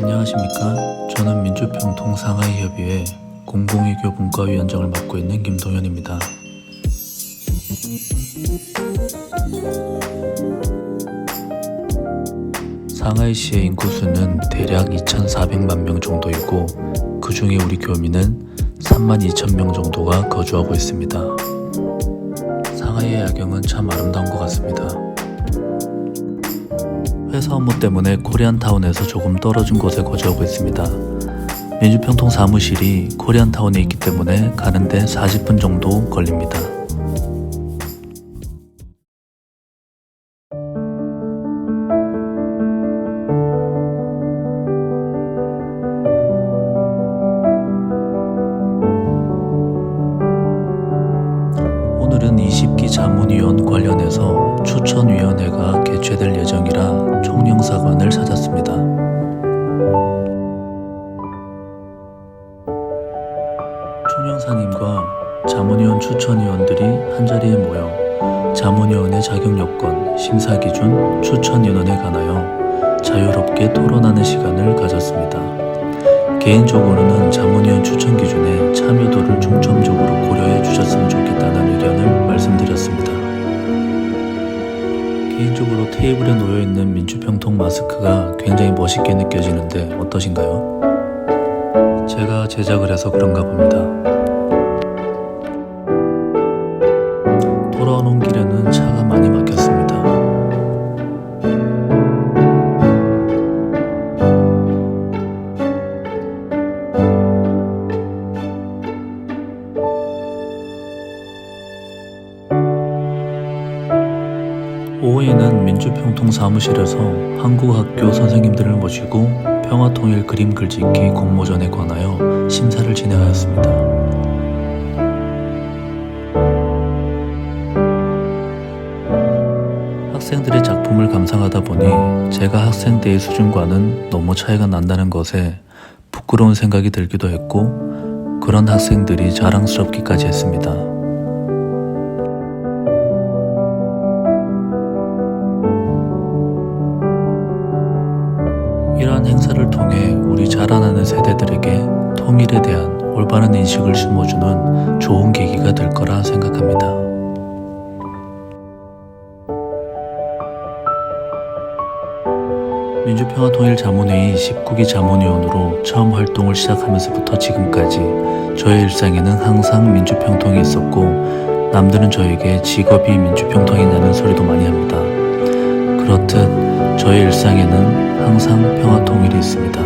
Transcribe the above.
안녕하십니까. 저는 민주평통 상하이협의회 공공외교 분과위원장을 맡고 있는 김동현입니다. 상하이시의 인구수는 대략 2,400만 명 정도이고 그 중에 우리 교민은 3만 2천 명 정도가 거주하고 있습니다. 상하이의 야경은 참 아름다운 것 같습니다. 회사 업무 때문에 코리안타운에서 조금 떨어진 곳에 거주하고 있습니다. 민주평통 사무실이 코리안타운에 있기 때문에 가는데 40분 정도 걸립니다. 오늘은 20기 자문위원 관련해서 추천위원회가 개최될 예정이라 총영사관을 찾았습니다. 총영사님과 자문위원 추천위원들이 한자리에 모여 자문위원의 자격 요건, 심사 기준, 추천 인원에 관하여 자유롭게 토론하는 시간을 가졌습니다. 개인적으로는 테이블에 놓여 있는 민주평통 마스크가 굉장히 멋있게 느껴지는데 어떠신가요? 제가 제작을 해서 그런가 봅니다. 오후에는 민주평통 사무실에서 한국학교 선생님들을 모시고 평화통일 그림 글짓기 공모전에 관하여 심사를 진행하였습니다. 학생들의 작품을 감상하다 보니 제가 학생 때의 수준과는 너무 차이가 난다는 것에 부끄러운 생각이 들기도 했고 그런 학생들이 자랑스럽기까지 했습니다. 이러한 행사를 통해 우리 자라나는 세대들에게 통일에 대한 올바른 인식을 심어주는 좋은 계기가 될 거라 생각합니다. 민주평화통일자문회의 19기 자문위원으로 처음 활동을 시작하면서부터 지금까지 저의 일상에는 항상 민주평통이 있었고 남들은 저에게 직업이 민주평통이냐는 소리도 많이 합니다. 그렇듯 저의 일상에는 항상 평화 통일이 있습니다.